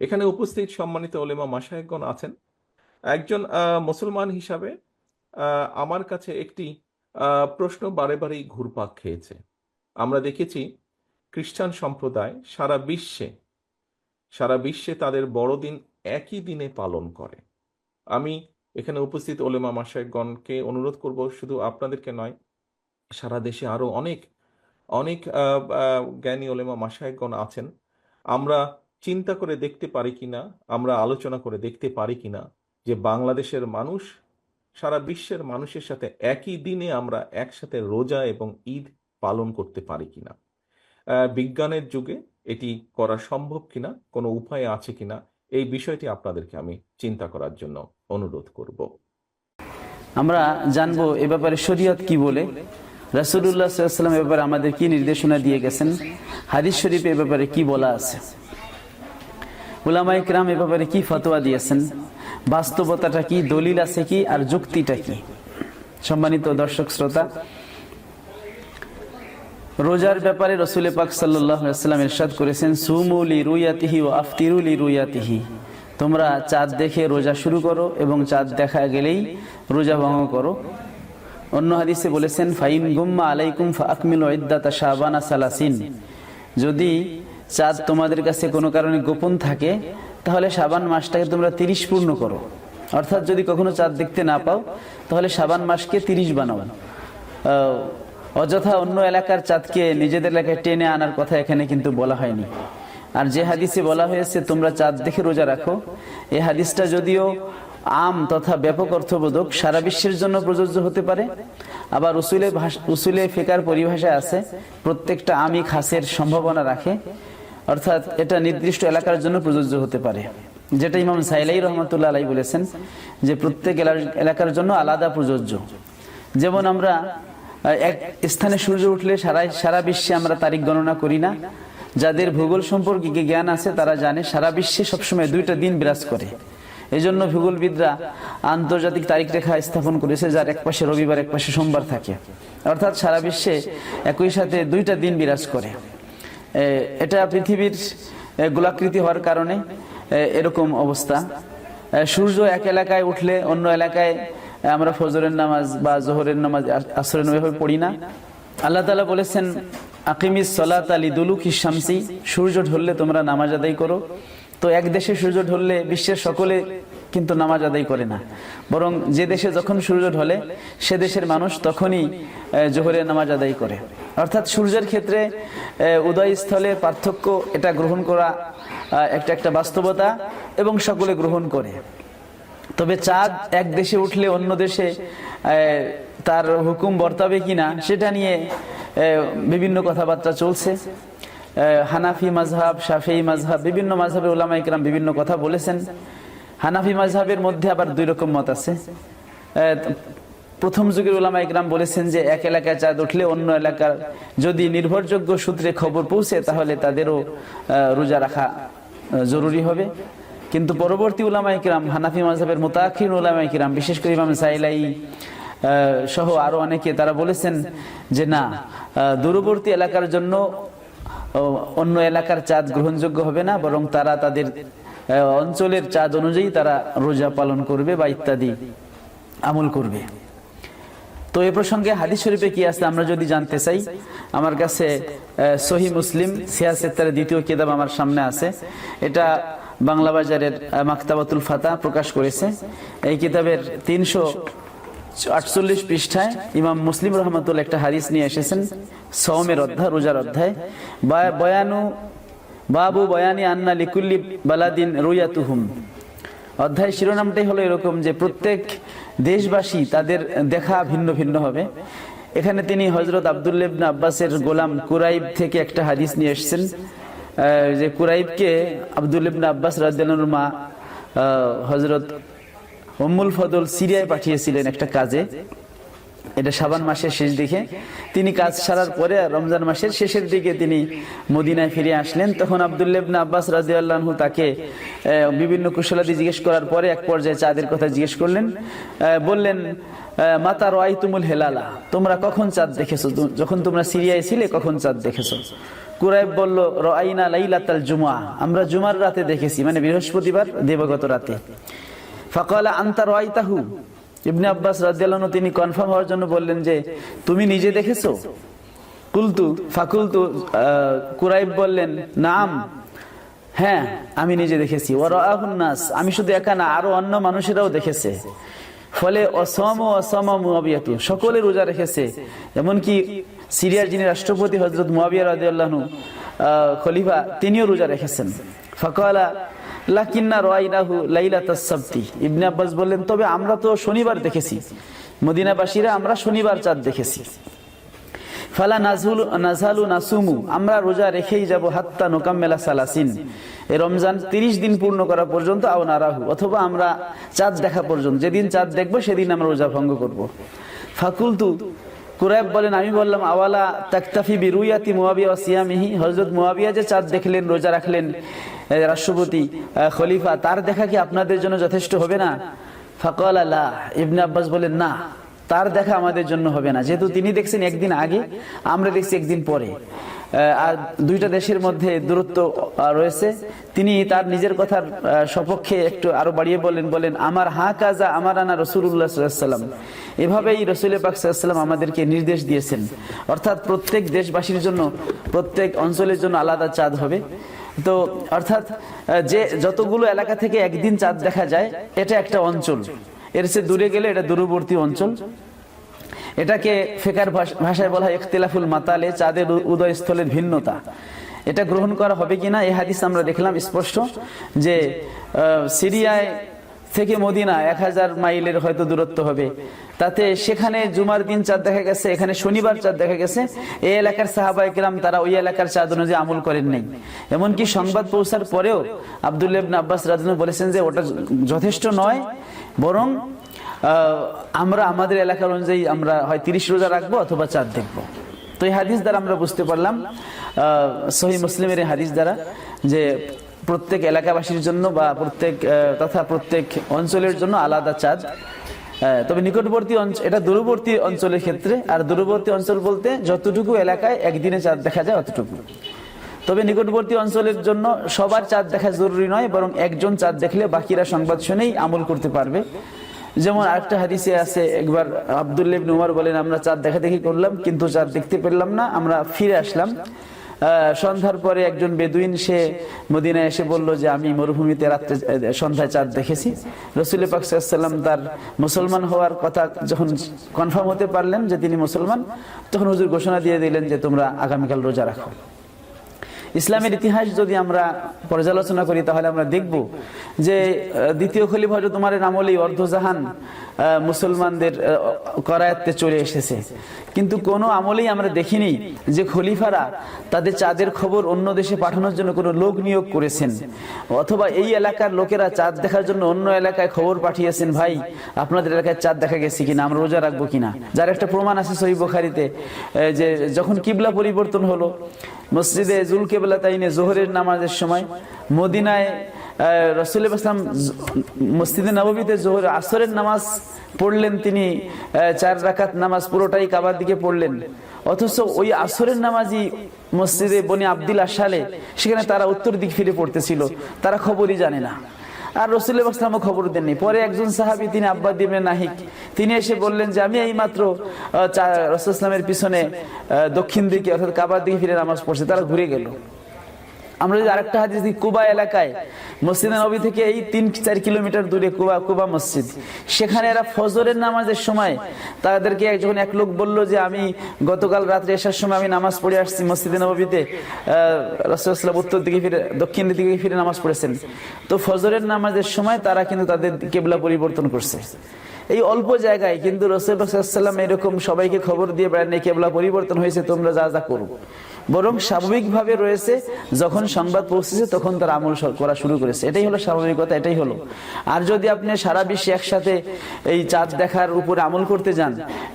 এখানে উপস্থিত সম্মানিত ওলেমা মাশায়েখগণ আছেন। একজন মুসলমান হিসাবে আমার কাছে একটি প্রশ্ন বারে বারেই ঘুরপাক খেয়েছে। আমরা দেখেছি, খ্রিস্টান সম্প্রদায় সারা বিশ্বে সারা বিশ্বে তাদের বড়দিন একই দিনে পালন করে। আমি এখানে উপস্থিত ওলেমা মাশায়েখগণকে অনুরোধ করব, শুধু আপনাদেরকে নয়, সারা দেশে আরও অনেক অনেক জ্ঞানী ওলেমা মাশায়েখগণ আছেন। আমরা চিন্তা করে দেখতে পারি কিনা, আমরা আলোচনা করে দেখতে পারি কিনা যে বাংলাদেশের মানুষ, সারা বিশ্বের মানুষের সাথে একই দিনে আমরা একসাথে রোজা এবং ঈদ পালন করতে পারি কিনা। বিজ্ঞানের যুগে এটি করা সম্ভব কিনা, কোনো উপায় আছে কিনা, এই বিষয়টি আপনাদেরকে আমি চিন্তা করার জন্য অনুরোধ করব। আমরা জানব এ ব্যাপারে শরীয়ত কি বলে। রাসুল্লাহ সাল্লাম এ ব্যাপারে আমাদের কি নির্দেশনা দিয়ে গেছেন? হাদিস শরীফ এ ব্যাপারে কি বলা আছে? উলামাই কিরাম এ ব্যাপারে কি ফতোয়া দিয়েছেন? বাস্তবতাটা কি? দলিল আছে কি? আর যুক্তিটা কি? সম্মানিত দর্শক শ্রোতা, রোজার ব্যাপারে রসুল পাক সাল্লাম ইরশাদ করেছেন সুমুলি রুইয়াতিহি ও আফতিরুলি রুইয়াতিহি। তোমরা চাঁদ দেখে রোজা শুরু করো এবং চাঁদ দেখা গেলেই রোজা ভঙ্গ করো। অন্য হাদিসে বলেছেন, ফাইন গুম্মা আলাইকুম ফাকমিল ইদ্দাতা শাবানা সালাসিন। যদি চাঁদ তোমাদের কাছে কোনো কারণে গোপন থাকে, তাহলে সাবান মাসটাকে তোমরা তিরিশ পূর্ণ করো। অর্থাৎ যদি কখনো চাঁদ দেখতে না পাও, তাহলে সাবান মাসকে তিরিশ বানাও। অযথা অন্য এলাকার চাঁদকে নিজেদের এলাকায় টেনে আনার কথা এখানে কিন্তু বলা হয়নি। আর যে হাদিসে বলা হয়েছে, তোমরা চাঁদ দেখে রোজা রাখো এই হাদিসটা যদিও আম তথা ব্যাপক অর্থবোধক, সারা বিশ্বের জন্য প্রযোজ্য হতে পারে। আবার উসুলে উসুলে ফেকার পরিভাষায় আছে, প্রত্যেকটা আমি খাসের সম্ভাবনা রাখে। অর্থাৎ এটা নির্দিষ্ট এলাকার জন্য প্রযোজ্য হতে পারে। যেটা ইমাম সাইলাই রহমতুল্লাহ আলাই বলেছেন যে প্রত্যেক এলাকার জন্য আলাদা প্রযোজ্য। যেমন আমরা এক স্থানে সূর্য উঠলে সারা সারা বিশ্বে আমরা তারিখ গণনা করি না। যাদের ভূগোল সম্পর্কে জ্ঞান আছে তারা জানে সারা বিশ্বে সবসময় দুইটা দিন বিরাজ করে। এই জন্য ভূগোলবিদরা আন্তর্জাতিক তারিখ রেখা স্থাপন করেছে যার এক পাশে রবিবার, এক পাশে সোমবার থাকে। অর্থাৎ সারা বিশ্বে একই সাথে দুইটা দিন বিরাজ করে। এটা পৃথিবীর গোলাকৃতি হওয়ার কারণে এরকম অবস্থা। সূর্য এক এলাকায় উঠলে অন্য এলাকায় আমরা ফজরের নামাজ বা জোহরের নামাজ, আ- আসরের নামাজ পড়ি না। আল্লাহ তালা বলেছেন আকিমিস সলাত আলী দুলুকি শামসি সূর্য ঢললে তোমরা নামাজ আদায় করো। তো এক দেশে সূর্য ঢললে বিশ্বের সকলে কিন্তু নামাজ আদায় করে না। বরং যে দেশে যখন সূর্য ঢলে সে দেশের মানুষ তখনই জোহরের নামাজ আদায় করে। অর্থাৎ সূর্যের ক্ষেত্রে উদয়স্থলে পার্থক্য এটা গ্রহণ করা একটা একটা বাস্তবতা এবং সকলে গ্রহণ করে। তবে চাঁদ এক দেশে উঠলে অন্য দেশে তার হুকুম বর্তাবে কিনা, সেটা নিয়ে বিভিন্ন কথাবার্তা চলছে। হানাফি মাজহাব শাফি মাজহাব বিভিন্ন মাজহাবে ওলামা ইকরাম বিভিন্ন কথা বলেছেন। হানাফি মাজহাবের মধ্যে আবার দুই রকম মত আছে। প্রথম যুগের ওলামা ইকরাম বলেছেন যে এক এলাকায় চাঁদ উঠলে অন্য এলাকার যদি নির্ভরযোগ্য সূত্রে খবর পৌঁছে, তাহলে তাদেরও রোজা রাখা জরুরি হবে। কিন্তু পরবর্তী উলামাই কিরাম হানাফি মাজহাবের মোতাখির উলামাই কিরাম বিশেষ করে ইমাম সাইলাই সহ আরও অনেকে, তারা বলেছেন যে না দূরবর্তী এলাকার জন্য অন্য এলাকার চাঁদ গ্রহণযোগ্য হবে না, বরং তারা তাদের অঞ্চলের চাঁদ অনুযায়ী তারা রোজা পালন করবে বা ইত্যাদি আমল করবে। তো এ প্রসঙ্গে হাদিস শরীফে কি আছে আমরা যদি জানতে চাই, আমার কাছে সহি মুসলিম সিয়াসেত্তারের দ্বিতীয় কিতাব আমার সামনে আছে। এটা বাংলা বাজারের মাকতাবাতুল ফাতা প্রকাশ করেছে। এই কিতাবের তিনশো আটচল্লিশ পৃষ্ঠায় ইমাম মুসলিম রহমতুল্লাহ একটা হাদিস নিয়ে এসেছেন সৌমের অধ্যায়, রোজার অধ্যায়। বয়ানু বাবু বয়ানি আন্না লিকুল্লি বালাদিন রুয়াতুহুম অধ্যায় শিরোনামটাই হলো এরকম যে প্রত্যেক দেশবাসী তাদের দেখা ভিন্ন ভিন্ন হবে। এখানে তিনি হজরত আবদুল্লেবনা আব্বাসের গোলাম কুরাইব থেকে একটা হাদিস নিয়ে এসেছেন যে কুরাইবকে আবদুল্লেবনা আব্বাস রাজ্জানুর মা হজরত উম্মুল ফদল সিরিয়ায় পাঠিয়েছিলেন একটা কাজে। এটা সাবান মাসের শেষ দিকে। তিনি কাজ সারার পরে রমজান মাসের শেষের দিকে তিনি মদিনায় ফিরে আসলেন। তখন আবদুল্লেবনা আব্বাস রাজি আল্লাহু তাকে বিভিন্ন কুশলাদি জিজ্ঞেস করার পরে এক পর্যায়ে চাঁদের কথা জিজ্ঞেস করলেন। বললেন মাতা রয় তুমুল হেলালা, তোমরা কখন চাঁদ দেখেছ? যখন তোমরা সিরিয়ায় ছিলে কখন চাঁদ দেখেছ? কুরাইব বলল রাইনা লাইলাতাল জুমা আমরা জুমার রাতে দেখেছি মানে বৃহস্পতিবার দেবগত রাতে। ফাকালা, আনতা রাইতাহু ইবনে আব্বাস রাজিয়াল তিনি কনফার্ম হওয়ার জন্য বললেন যে, তুমি নিজে দেখেছ? কুলতু, ফাকুলতু কুরাইব বললেন, নাম। হ্যাঁ আমি নিজে দেখেছি। নাস, আমি শুধু একা না, আরও অন্য মানুষেরাও দেখেছে। ফলে অসম ও অসম মুয়াবিয়াতু সকলে রোজা রেখেছে। এমনকি সিরিয়ার যিনি রাষ্ট্রপতি হজরত মুয়াবিয়া রাদিয়াল্লাহু খলিফা তিনিও রোজা রেখেছেন। ফাকালা লাকিন্না রাইনাহু লাইলাতাস সাবতি। ইবনে আব্বাস বললেন তবে আমরা তো শনিবার দেখেছি। মদিনাবাসীরা আমরা শনিবার চাঁদ দেখেছি। ফালা নাজুল নাজালু নাসুমু, আমরা রোজা রেখেই যাব হাত্তা নোকাম্মেলা সালাসিন। এই রমজান তিরিশ দিন পূর্ণ করা পর্যন্ত আও নারাহু, অথবা আমরা চাঁদ দেখা পর্যন্ত, যেদিন চাঁদ দেখব সেদিন আমরা রোজা ভঙ্গ করব। ফাকুলতু, কুরাইব বলেন, আমি বললাম, আওয়ালা তাকতাফি বিরুয়াতি মুয়াবিয়া সিয়ামিহি? হযরত মুয়াবিয়া যে চাঁদ দেখলেন, রোজা রাখলেন রাষ্ট্রপতি খলিফা, তার দেখা কি আপনাদের জন্য যথেষ্ট হবে না? ফাকাল আল্লাহ ইবনে আব্বাস বলেন, না। তার দেখা আমাদের জন্য হবে না। যেহেতু তিনি দেখছেন একদিন আগে, আমরা দেখছি একদিন পরে। আর দুইটা দেশের মধ্যে দূরত্ব রয়েছে। তিনি তার নিজের কথার সপক্ষে একটু আরও বাড়িয়ে বলেন বলেন, আমার হা কাজা আমার আনা রসুল্লাহ সাল্লাম এভাবেই রসুল পাকসাল্লাম আমাদেরকে নির্দেশ দিয়েছেন। অর্থাৎ প্রত্যেক দেশবাসীর জন্য, প্রত্যেক অঞ্চলের জন্য আলাদা চাঁদ হবে। তো, অর্থাৎ যে যতগুলো এলাকা থেকে একদিন চাঁদ দেখা যায়, এটা একটা অঞ্চল। এর চেয়ে দূরে গেলে এটা দূরবর্তী অঞ্চল। এটাকে ফেকার ভাষ- ভাষায় বলা হয় ইখতিলাফুল মাতালে, চাঁদের উদয়স্থলের ভিন্নতা। এটা গ্রহণ করা হবে কিনা, এই হাদিস আমরা দেখলাম স্পষ্ট যে সিরিয়ায় থেকে মদিনা এক হাজার মাইলের হয়তো দূরত্ব হবে। তাতে সেখানে জুমার দিন চাঁদ দেখা গেছে, এখানে শনিবার চাঁদ দেখা গেছে। এই এলাকার সাহাবাই কিরাম তারা ওই এলাকার চাঁদ অনুযায়ী আমল করেন নাই। এমনকি সংবাদ পৌঁছার পরেও আবদুল্লাহ ইবনে আব্বাস রাজনু বলেছেন যে, ওটা যথেষ্ট নয়। বরং আমরা আমাদের এলাকার অনুযায়ী আমরা হয় তিরিশ রোজা রাখব অথবা চাঁদ দেখব। তো এই হাদিস দ্বারা আমরা বুঝতে পারলাম সহি মুসলিমের হাদিস দ্বারা যে প্রত্যেক এলাকাবাসীর জন্য বা প্রত্যেক তথা প্রত্যেক অঞ্চলের জন্য আলাদা চাঁদ। তবে নিকটবর্তী অঞ্চল এটা দূরবর্তী অঞ্চলের ক্ষেত্রে, আর দূরবর্তী অঞ্চল বলতে যতটুকু এলাকায় একদিনে চাঁদ দেখা যায় অতটুকু। তবে নিকটবর্তী অঞ্চলের জন্য সবার চাঁদ দেখা জরুরি নয়, বরং একজন চাঁদ দেখলে বাকিরা সংবাদ শুনেই আমল করতে পারবে। যেমন আরেকটা হাদিসে আছে, একবার আব্দুল্লাহ ইবনে উমর বলেন, আমরা চাঁদ দেখা দেখি করলাম, কিন্তু চাঁদ দেখতে পেলাম না, আমরা ফিরে আসলাম। সন্ধ্যার পরে একজন বেদুইন সে মদিনায় এসে বলল যে, আমি মরুভূমিতে রাত্রে সন্ধ্যায় চাঁদ দেখেছি। রসুল পাক সাল্লাম তার মুসলমান হওয়ার কথা যখন কনফার্ম হতে পারলেন যে তিনি মুসলমান, তখন হুজুর ঘোষণা দিয়ে দিলেন যে, তোমরা আগামীকাল রোজা রাখো। ইসলামের ইতিহাস যদি আমরা পর্যালোচনা করি, তাহলে আমরা দেখব যে দ্বিতীয় খলিফা হজরত উমারের আমলেই অর্ধজাহান মুসলমানদের করায়ত্তে চলে এসেছে। কিন্তু কোনো আমলেই আমরা দেখিনি যে খলিফারা তাদের চাঁদের খবর অন্য দেশে পাঠানোর জন্য কোনো লোক নিয়োগ করেছেন। অথবা এই এলাকার লোকেরা চাঁদ দেখার জন্য অন্য এলাকায় খবর পাঠিয়েছেন, ভাই, আপনাদের এলাকায় চাঁদ দেখা গেছে কিনা, আমরা রোজা রাখব কিনা? যার একটা প্রমাণ আছে সহি বুখারিতে যে যখন কিবলা পরিবর্তন হলো মসজিদে জুল কেবলা তাইনে জোহরের নামাজের সময় মদিনায় রসুল ইসলাম মসজিদে নবমীতে জোহর আসরের নামাজ পড়লেন তিনি চার রাকাত নামাজ পুরোটাই কাবার দিকে পড়লেন। অথচ ওই আসরের নামাজই মসজিদে বনে আব্দুল আসালে সেখানে তারা উত্তর দিক ফিরে পড়তেছিল। তারা খবরই জানে না। আর রসুল ইসলামও খবর দেননি পরে একজন সাহাবি, তিনি আব্বা দিবেন নাহিক, তিনি এসে বললেন যে, আমি এই মাত্র রসুল ইসলামের পিছনে দক্ষিণ দিকে, অর্থাৎ কাবার দিকে ফিরে নামাজ পড়ছে। তারা ঘুরে গেল। আমরা যদি আরেকটা হাদিস দিই, কুবা এলাকায়, মসজিদে নবী থেকে এই তিন চার কিলোমিটার দূরে কুবা কুবা মসজিদ। সেখানে এরা ফজরের নামাজের সময় তাদেরকে যখন এক লোক বলল যে, আমি গতকাল রাত্রে আসার সময় আমি নামাজ পড়ে আসছি মসজিদে নবীতে। রসুলাম উত্তর দিকে ফিরে দক্ষিণ দিকে ফিরে নামাজ পড়েছেন। তো ফজরের নামাজের সময় তারা কিন্তু তাদের কেবলা পরিবর্তন করছে। এই অল্প জায়গায় কিন্তু রসুল্লাহাম এরকম সবাইকে খবর দিয়ে বেড়ান কেবলা পরিবর্তন হয়েছে, তোমরা যা যা করো। বরং স্বাভাবিকভাবে রয়েছে, যখন সংবাদ পৌঁছেছে তখন তার আমল করা শুরু করেছে। এটাই হলো স্বাভাবিকতা, এটাই হলো। আর যদি আপনি সারা বিশ্বে একসাথে এই চাঁদ দেখার উপরে আমল করতে যান,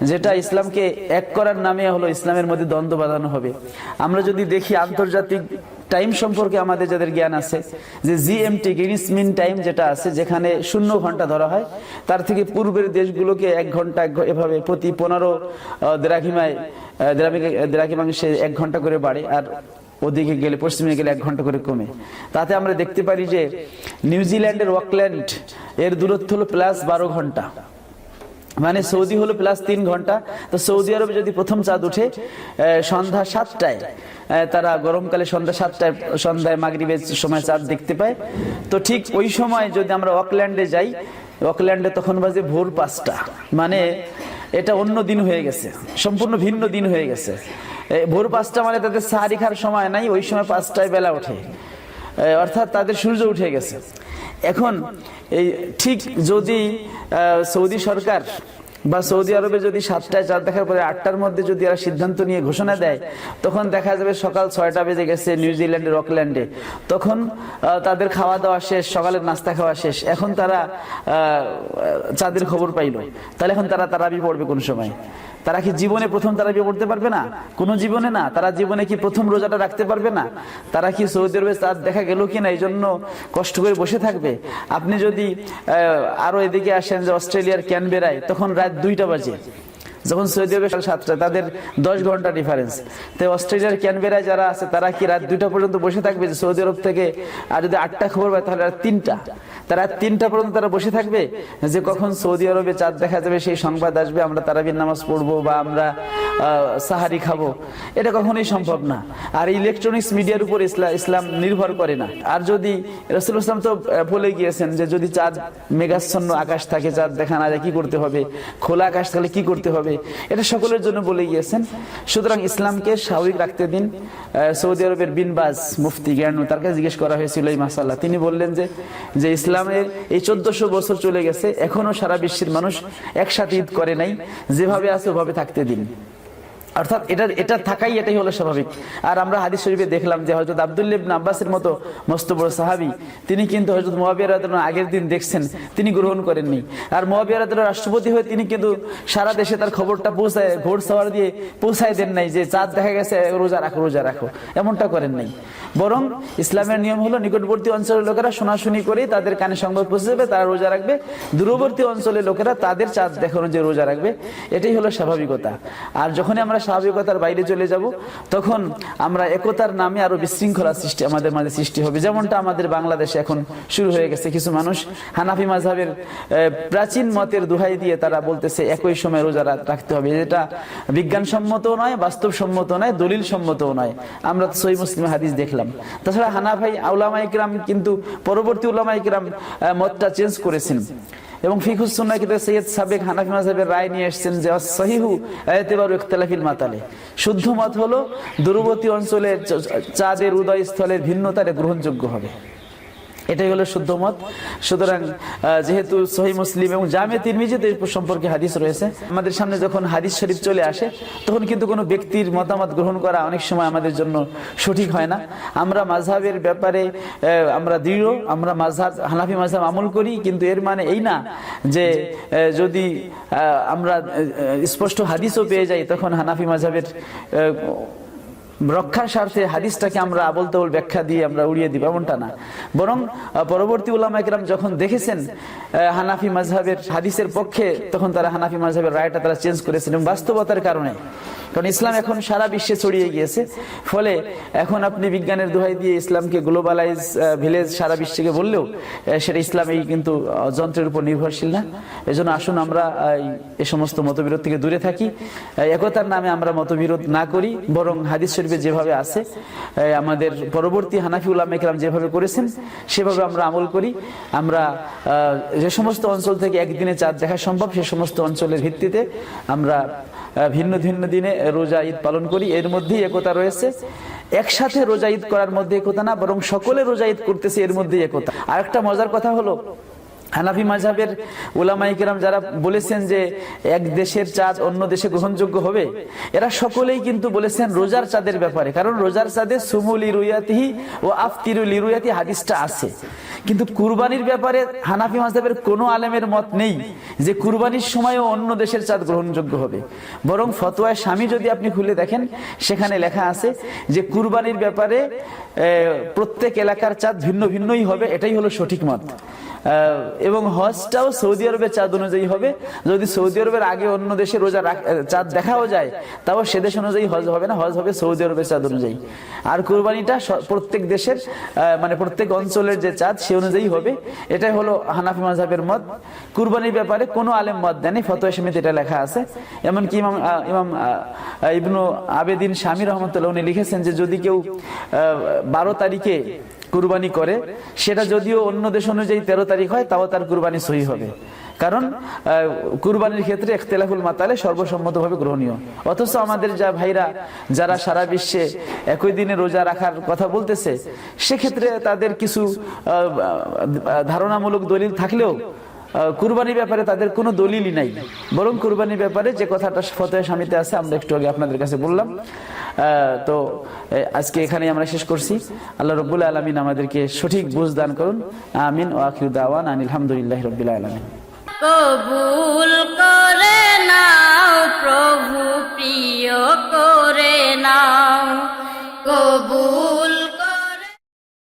যেটা ইসলামকে এক করার নামে হলো ইসলামের মধ্যে দ্বন্দ্ব বাঁধানো হবে। আমরা যদি দেখি আন্তর্জাতিক টাইম সম্পর্কে আমাদের যাদের জ্ঞান আছে, যে জিএমটি গ্রিনিস মিন টাইম যেটা আছে, যেখানে শূন্য ঘণ্টা ধরা হয়, তার থেকে পূর্বের দেশগুলোকে এক ঘণ্টা এভাবে প্রতি পনেরো দ্রাঘিমায় দ্রাঘিমাংশে এক ঘণ্টা করে বাড়ে, আর ওদিকে গেলে, পশ্চিমে গেলে এক ঘণ্টা করে কমে। তাতে আমরা দেখতে পারি যে, নিউজিল্যান্ডের ওয়াকল্যান্ড এর দূরত্ব হলো প্লাস বারো ঘণ্টা। মানে সৌদি হলো প্লাস তিন ঘণ্টা। তো সৌদি আরবে যদি প্রথম চাঁদ উঠে সন্ধ্যা সাতটায় তারা গরমকালে সন্ধ্যা সাতটায়, সন্ধ্যায় মাগরিবের সময় চাঁদ দেখতে পায়। তো ঠিক ওই সময় যদি আমরা অকল্যান্ডে যাই, অকল্যান্ডে তখন বাজে ভোর পাঁচটা। মানে এটা অন্য দিন হয়ে গেছে, সম্পূর্ণ ভিন্ন দিন হয়ে গেছে। ভোর পাঁচটা মানে তাদের সাহারি খাওয়ার সময় নাই, ওই সময় পাঁচটায় বেলা ওঠে। অর্থাৎ তাদের সূর্য উঠে গেছে। এখন এই ঠিক যদি সৌদি সরকার বা সৌদি আরবে যদি সাতটায় চাঁদ দেখার পরে আটটার মধ্যে যদি এরা সিদ্ধান্ত নিয়ে ঘোষণা দেয়, তখন দেখা যাবে সকাল ছয়টা বেজে গেছে নিউজিল্যান্ডের অকল্যান্ডে তখন তাদের খাওয়া দাওয়া শেষ, সকালের নাস্তা খাওয়া শেষ। এখন তারা চাঁদের খবর পাইল। তাহলে এখন তারা তারাবি পড়বে কোন সময়? তারা কি জীবনে প্রথম তারা বিয়ে পড়তে পারবে না? কোনো জীবনে না। তারা জীবনে কি প্রথম রোজাটা রাখতে পারবে না? তারা কি সৌদি আরবে চাঁদ দেখা গেল কি না এই জন্য কষ্ট করে বসে থাকবে। আপনি যদি আরও এদিকে আসেন যে অস্ট্রেলিয়ার ক্যান ক্যানবেরায়, তখন রাত দুইটা বাজে। যখন সৌদি আরবে সাড়ে সাতটা তাদের দশ ঘণ্টা ডিফারেন্স তো অস্ট্রেলিয়ার ক্যানবেরায় যারা আছে, তারা কি রাত দুইটা পর্যন্ত বসে থাকবে যে সৌদি আরব থেকে আর যদি আটটা খবর পায়, তাহলে রাত তিনটা। তারা তিনটা পর্যন্ত তারা বসে থাকবে যে কখন সৌদি আরবে চাঁদ দেখা যাবে, সেই সংবাদ আসবে, আমরা তারাবির নামাজ পড়ব বা আমরা সাহারি খাব। এটা কখনোই সম্ভব না। আর ইলেকট্রনিক্স মিডিয়ার উপর ইসলাম ইসলাম নির্ভর করে না। আর যদি রসুল ইসলাম তো বলে গিয়েছেন যে যদি চাঁদ মেঘাচ্ছন্ন আকাশ থাকে, চাঁদ দেখা না যায়, কি করতে হবে? খোলা আকাশ থাকলে কি করতে হবে? এটা সকলের জন্য বলে গিয়েছেন। সুতরাং ইসলামকে স্বাভাবিক রাখতে দিন। সৌদি আরবের বিনবাজ মুফতি জ্ঞান তার কাছে জিজ্ঞেস করা হয়েছিল এই মাসাল্লাহ। তিনি বললেন যে যে ইসলামের এই চোদ্দশো বছর চলে গেছে, এখনও সারা বিশ্বের মানুষ একসাথে ঈদ করে নাই। যেভাবে আছে ওভাবে থাকতে দিন। অর্থাৎ এটা এটা থাকাই এটাই হলো স্বাভাবিক। আর আমরা হাদিস শরীফে দেখলাম যে হজরত আবদুল্লিব আব্বাসের মতো মস্ত বড় সাহাবি, তিনি কিন্তু হজরত রাদিয়াল্লাহু আগের দিন দেখছেন, তিনি গ্রহণ করেননি। আর রাদিয়াল্লাহু রাষ্ট্রপতি হয়ে তিনি কিন্তু সারা দেশে তার খবরটা পৌঁছায় ঘোড় সাওয়ার দিয়ে পৌঁছায় দেন নাই যে চাঁদ দেখা গেছে, রোজা রাখো রোজা রাখো। এমনটা করেন নাই। বরং ইসলামের নিয়ম হলো নিকটবর্তী অঞ্চলের লোকেরা শোনাশুনি করে তাদের কানে সংবাদ পৌঁছে যাবে তারা রোজা রাখবে। দূরবর্তী অঞ্চলের লোকেরা তাদের চাঁদ দেখানো যে রোজা রাখবে, এটাই হলো স্বাভাবিকতা। আর যখনই আমরা স্বাভাবিকতার বাইরে চলে যাব, তখন আমরা একতার নামে আরও বিশৃঙ্খলা সৃষ্টি, আমাদের মাঝে সৃষ্টি হবে। যেমনটা আমাদের বাংলাদেশে এখন শুরু হয়ে গেছে কিছু মানুষ। হানাফি মাঝহের প্রাচীন মতের দোহাই দিয়ে তারা বলতেছে, একই সময় রোজা রাখতে হবে। যেটা বিজ্ঞানসম্মত নয়, বাস্তবসম্মত নয় দলিল সম্মতও নয়। আমরা তো সই মুসলিম হাদিস দেখলাম। তাছাড়া হানাফাই আউলামা ইকরাম কিন্তু পরবর্তী উলামা ইকরাম মতটা চেঞ্জ করেছেন। এবং ফিকুস সুন্না কিতাব সৈয়দ সাবেক হানাফি মাযহাবের রায় নিয়ে এসেছেন যে সহিহু এতেবার ইখতিলাফিল মাতালে। শুদ্ধ মত হলো, দূরবর্তী অঞ্চলের চাঁদের উদয়স্থলের ভিন্নতারে গ্রহণযোগ্য হবে। এটাই হলো শুদ্ধ মত। সুতরাং যেহেতু সহি মুসলিম এবং জামে তিরমিজিতে সম্পর্কে হাদিস রয়েছে আমাদের সামনে যখন হাদিস শরীফ চলে আসে তখন কিন্তু কোনো ব্যক্তির মতামত গ্রহণ করা অনেক সময় আমাদের জন্য সঠিক হয় না। আমরা মাঝহাবের ব্যাপারে আমরা দৃঢ় আমরা মাঝহাব হানাফি মাঝহাব আমল করি কিন্তু এর মানে এই না যে যদি আমরা স্পষ্ট হাদিসও পেয়ে যাই তখন হানাফি মাঝহাবের আহ, রক্ষার স্বার্থে হাদিসটাকে আমরা আবল তাবল ব্যাখ্যা দিয়ে আমরা উড়িয়ে দিব, এমনটা না। বরং পরবর্তী উলামা একরাম যখন দেখেছেন হানাফি মাজহাবের হাদিসের পক্ষে, তখন তারা হানাফি মাজহাবের রায়টা তারা চেঞ্জ করেছেন এবং বাস্তবতার কারণে। কারণ ইসলাম এখন সারা বিশ্বে ছড়িয়ে গিয়েছে, ফলে এখন আপনি বিজ্ঞানের দোহাই দিয়ে ইসলামকে গ্লোবালাইজ ভিলেজ সারা বিশ্বকে বললেও সেটা ইসলাম এই কিন্তু যন্ত্রের উপর নির্ভরশীল না। এজন্য আসুন আমরা এই সমস্ত মতবিরোধ থেকে দূরে থাকি। একতার নামে আমরা মতবিরোধ না করি, বরং হাদিস শরীফে যেভাবে আছে আমাদের পরবর্তী হানাফি উলামা ইকরাম যেভাবে করেছেন, সেভাবে আমরা আমল করি। আমরা যে সমস্ত অঞ্চল থেকে একদিনে চাঁদ দেখা সম্ভব, সে সমস্ত অঞ্চলের ভিত্তিতে আমরা ভিন্ন ভিন্ন দিনে রোজা ঈদ পালন করি। এর মধ্যেই একতা রয়েছে। একসাথে রোজা ঈদ করার মধ্যে একতা না, বরং সকলে রোজা ঈদ করতেছে, এর মধ্যেই একতা। আর একটা মজার কথা হলো হানাফি মাঝহাবের ওলামাইকেরাম যারা বলেছেন যে এক দেশের চাঁদ অন্য দেশে গ্রহণযোগ্য হবে, এরা সকলেই কিন্তু বলেছেন রোজার চাঁদের ব্যাপারে। কারণ রোজার চাঁদে সুমুল ইরুয়াতিহি ও আফতিরুল ইরুয়াতি হাদিসটা আছে। কিন্তু কুরবানির ব্যাপারে হানাফি মাঝহাবের কোনো আলেমের মত নেই যে কুরবানির সময়ও অন্য দেশের চাঁদ গ্রহণযোগ্য হবে। বরং ফতোয়ায় স্বামী যদি আপনি খুলে দেখেন, সেখানে লেখা আছে যে কুরবানির ব্যাপারে প্রত্যেক এলাকার চাঁদ ভিন্ন ভিন্নই হবে, এটাই হলো সঠিক মত। এবং হজটাও সৌদি আরবের চাঁদ অনুযায়ী হবে। যদি সৌদি আরবের আগে অন্য দেশে রোজা চাঁদ দেখাও যায়, তাও সে দেশ অনুযায়ী হজ হবে না, হজ হবে সৌদি আরবের চাঁদ অনুযায়ী। আর কুরবানিটা প্রত্যেক দেশের মানে প্রত্যেক অঞ্চলের যে চাঁদ, সে অনুযায়ী হবে। এটাই হলো হানাফি মাযহাবের মত। কুরবানির ব্যাপারে কোনো আলেম মত দেয়নি, ফতোয়া সমিতি এটা লেখা আছে। এমনকি ইমাম ইমাম ইবনু আবেদিন স্বামী রহমতুল্লাহ উনি লিখেছেন যে যদি কেউ বারো তারিখে কুরবানি করে, সেটা যদিও অন্য দেশ অনুযায়ী তেরো তারিখ হয়, তাও তার কুরবানি সহি হবে। কারণ কুরবানির ক্ষেত্রে একতেলাফুল মাতালে সর্বসম্মতভাবে গ্রহণীয়। অথচ আমাদের যা ভাইরা, যারা সারা বিশ্বে একই দিনে রোজা রাখার কথা বলতেছে, সেক্ষেত্রে তাদের কিছু ধারণামূলক দলিল থাকলেও কুরবানির ব্যাপারে তাদের কোনো দলিলই নাই। বরং কুরবানির ব্যাপারে যে কথাটা ফতোয়া স্বামীতে আছে, আমরা একটু আগে আপনাদের কাছে বললাম। তো আজকে এখানে আমরা শেষ করছি। আল্লাহ রব্বুল আলমিন আমাদেরকে সঠিক বুঝ দান করুন। আমিন। ও আখির দাওয়ান আনিল আলহামদুলিল্লাহ রবিল আলমিন। কবুল করে নাও, প্রভু প্রিয় করে নাও। কবুল